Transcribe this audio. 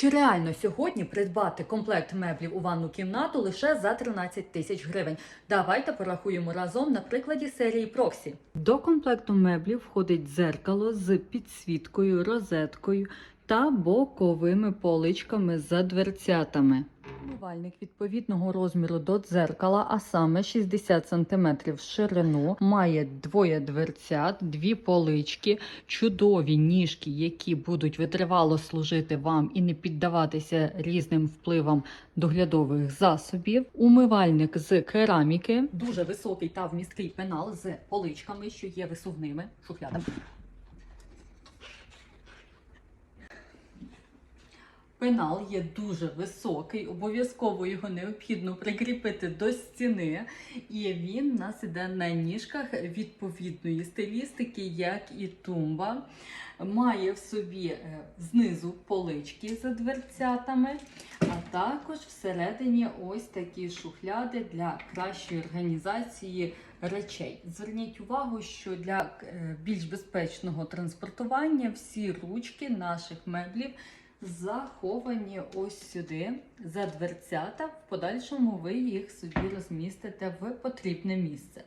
Чи реально сьогодні придбати комплект меблів у ванну кімнату лише за 13 тисяч гривень? Давайте порахуємо разом на прикладі серії Проксі. До комплекту меблів входить дзеркало з підсвіткою, розеткою та боковими поличками за дверцятами. Умивальник відповідного розміру до дзеркала, а саме 60 см в ширину, має двоє дверцят, дві полички, чудові ніжки, які будуть витривало служити вам і не піддаватися різним впливам доглядових засобів. Умивальник з кераміки, дуже високий та вмісткий пенал з поличками, що є висувними шухлядами. Пенал є дуже високий, обов'язково його необхідно прикріпити до стіни, і він у нас іде на ніжках відповідної стилістики, як і тумба. Має в собі е, знизу полички за дверцятами, а також всередині ось такі шухляди для кращої організації речей. Зверніть увагу, що для е, більш безпечного транспортування всі ручки наших меблів заховані ось сюди за дверцята. В подальшому ви їх собі розмістите в потрібне місце.